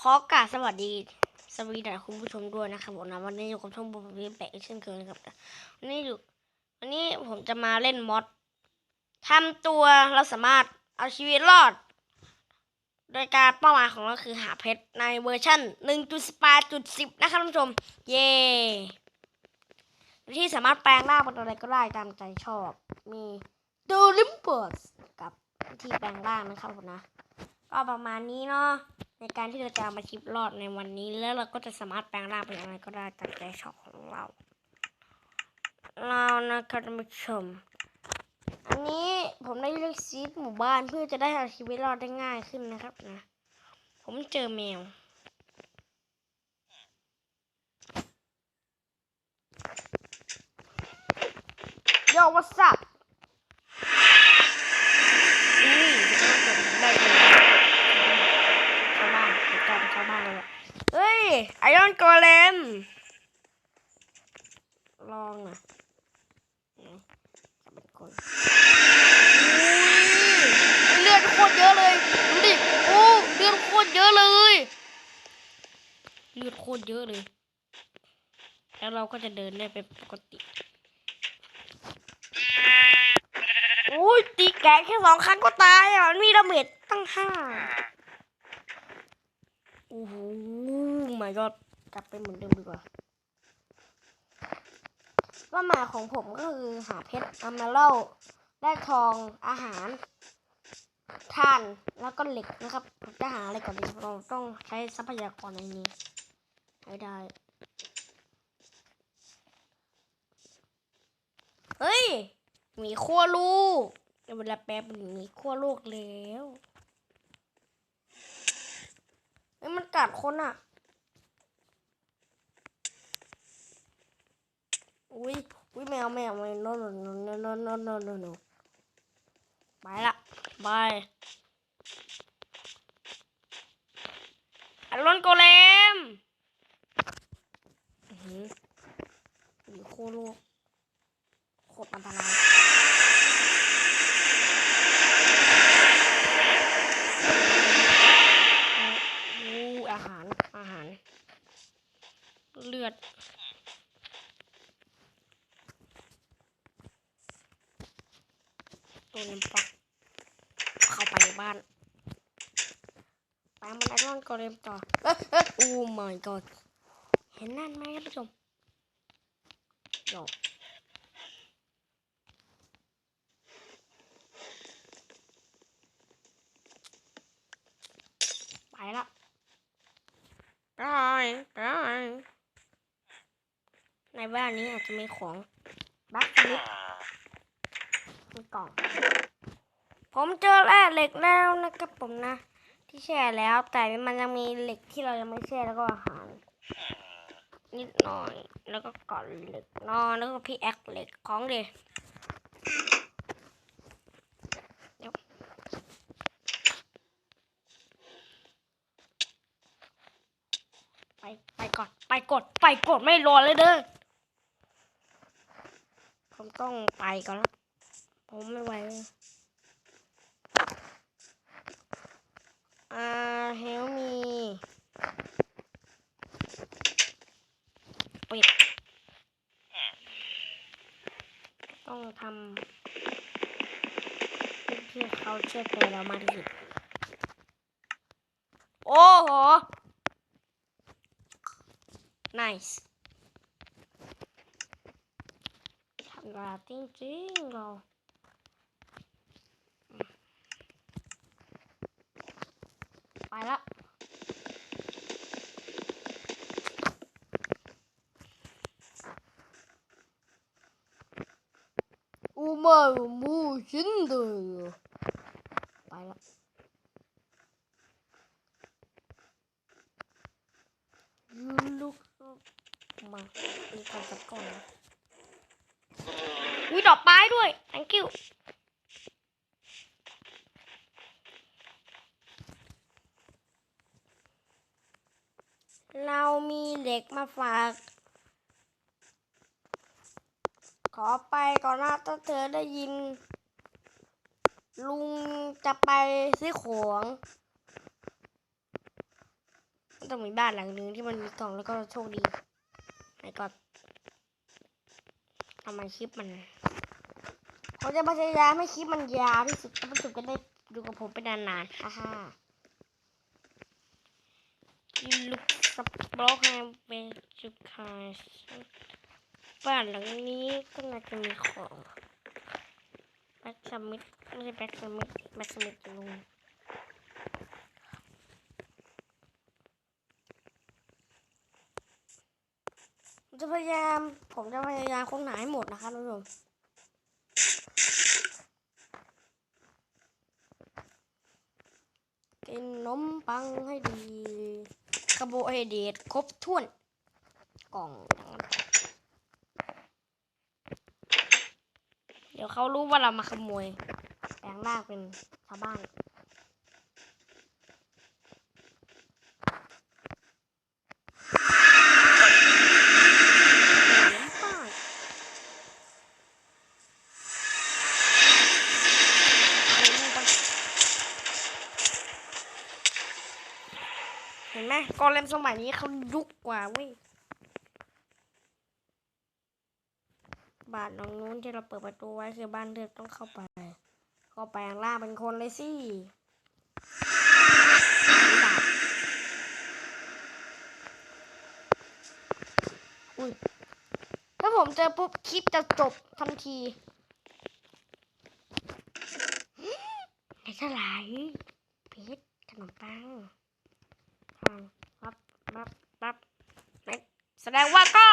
ขอกราบสวัสดี สวัสดีคุณผู้ชมด้วยนะครับผมนะวันนี้อยู่กับช่องบุบบี้แปะเช่นเคยนะครับวันนี้อยู่วันนี้ผมจะมาเล่นมอดทำตัวเราสามารถเอาชีวิตรอด โดยการเป้าหมายของเราคือหาเพชรในเวอร์ชัน1.8.10 นะครับท่านผู้ชม เย้ที่สามารถแปลงร่างเป็นอะไรก็ได้ตามใจชอบ มีดูลิมเบิร์สกับวิธีแปลงร่างนะครับผมนะ ก็ประมาณนี้เนาะ ในการที่เราจะมาคลิปรอดในวันนี้ แล้วเราก็จะสามารถแปลงร่างเป็นอะไรก็ได้ตามใจชอบของเรา เรานะครับท่านผู้ชม อันนี้ผมได้เลือกซีดหมู่บ้านเพื่อจะได้เอาชีวิตรอดได้ง่ายขึ้นนะครับนะ ผมเจอแมวโย what's up นี่ได้เลยชาวบ้านเหตุการณ์ชาวบ้านเลยอะเฮ้ย ไอรอนโกเลมลองหน่อยไหนจะเป็นคนอุ้ยเลือดโคตรเยอะเลยดูดิโอ้เลือดโคตรเยอะเลยเลือดโคตรเยอะเลย แล้วเราก็จะเดินได้เป็นปกติโอ้ยตีแกะแค่สองครั้งก็ตายอะมันมีดาเมจตั้งห้าโอ้โห ไม่ก็กลับไปเหมือนเดิมดีกว่าเป้าหมายของผมก็คือหาเพชรอัมเมลได้ทองอาหารท่านแล้วก็เหล็กนะครับผมจะหาอะไรก่อนดีเราต้องใช้ทรัพยากรในนี้ให้ได้ เฮ้ย มีขั้วลูกเวลาแป๊บมันมีขั้วลูกแล้วเฮ้ยมันกัดคนอะ อุ้ยอุ้ยแมวแมวแมวนอนนอนนอนนอนนอนนอนนอนไปละบาอัลลอนโกเลมอือหือโคโลโคตรอันตรายอาหาร อาหาร เลือด ตัวน้ำปักเข้าไปในบ้านตามมันไอรอนกอเลมต่อเอ้ยเอ้ยโอ้ my god เห็นนั่นไหมท่านผู้ชมโยกไปละได้ได้ในบ้านนี้อาจจะมีของบัคลิป กล่อง ผมเจอแร่เหล็กแล้วนะครับผมนะ ที่แช่แล้ว แต่มันยังมีเหล็กที่เรายังไม่แช่แล้วก็อาหารนิดหน่อย แล้วก็ก่อนเหล็กนอนแล้วก็พี่แอคเหล็กของเดเดี๋ยวไปไปก่อนไปกดไปกดไม่รอเลยเด้อผมต้องไปก่อนแล้ว ผมไม่ไหวเลยอ่าเฮลมีปิดต้องทำที่เขาเชื่อใจเรามากที่สุดโอ้โห nice ทำลายจริงๆเรา ไปแล้วอุมาบูชินเดอไปแล้วลูกมาเป็นการจับก่อนนะอุ้ยดอกไม้ด้วย thank you เรามีเหล็กมาฝาก ขอไปก่อนนะถ้าเธอได้ยิน ลุงจะไปซื้อของต้องมีบ้านหลังนึงที่มันมีกล่องแล้วก็โชคดีไหนก็ทำไมคลิปมันผมจะพยายามให้คลิปมันยาวที่สุดท่านผู้ชมจะได้ดูกับผมเป็นนานๆฮ่าฮ่าลุก สปล็อกแฮมเป็นจุดคายบ้านหลังนี้ก็น่าจะมีของแบ็กสมิธไม่ใช่แบ็กสมิธแบ็กสมิธจะลงจะพยายาม ผมจะพยายามค้นหาให้หมดนะคะท่านผู้ชมกินนมปังให้ดี คาร์โบไฮเดรตครบถ้วน กล่องทั้งเดี๋ยวเขารู้ว่าเรามาขโมยแปลงร่างเป็นชาวบ้าน เห็นไหมกอเลมสมัยนี้เขายุกกว่าเว้ยบ้านหลังนู้นที่เราเปิดประตูไว้คือบ้านเลือดต้องเข้าไป เข้าไปข้างล่างเป็นคนเลยสิอุ้ยถ้าผมเจอปุ๊บคลิปจะจบทันทีไหนสลายเพชรขนมปัง ปั๊บปั๊บแสดงว่าก็